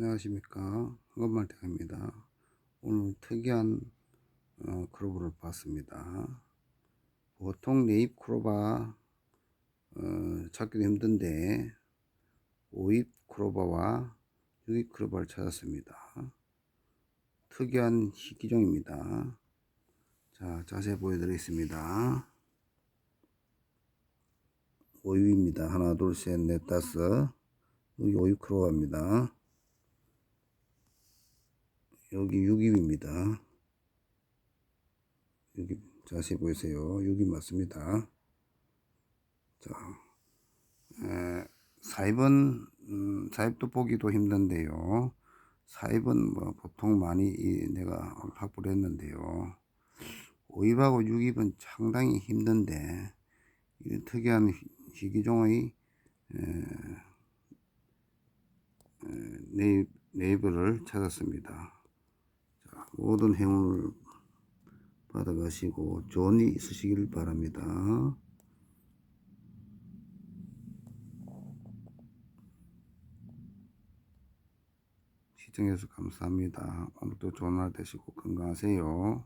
안녕하십니까. 황금말대입니다. 오늘 특이한 어, 크로버를 봤습니다. 보통 네잎 크로바 어, 찾기도 힘든데 오잎 크로바와 육잎 크로바를 찾았습니다. 특이한 희귀종입니다. 자 자세히 보여드리겠습니다. 오잎입니다. 하나 둘 셋 넷 다섯. 여기 오잎 크로바입니다 여기 6입입니다. 여기 자세히 보세요. 6이 맞습니다. 자, 에, 사입은 음, 사입도 보기도 힘든데요. 사입은 뭐 보통 많이 이, 내가 확보를 했는데요. 5입하고 6입은 상당히 힘든데 이런 특이한 희- 희귀종의 네이버를 찾았습니다. 모든 행운을 받아가시고 좋은 일 있으시길 바랍니다. 시청해주셔서 감사합니다. 오늘도 좋은 날 되시고 건강하세요.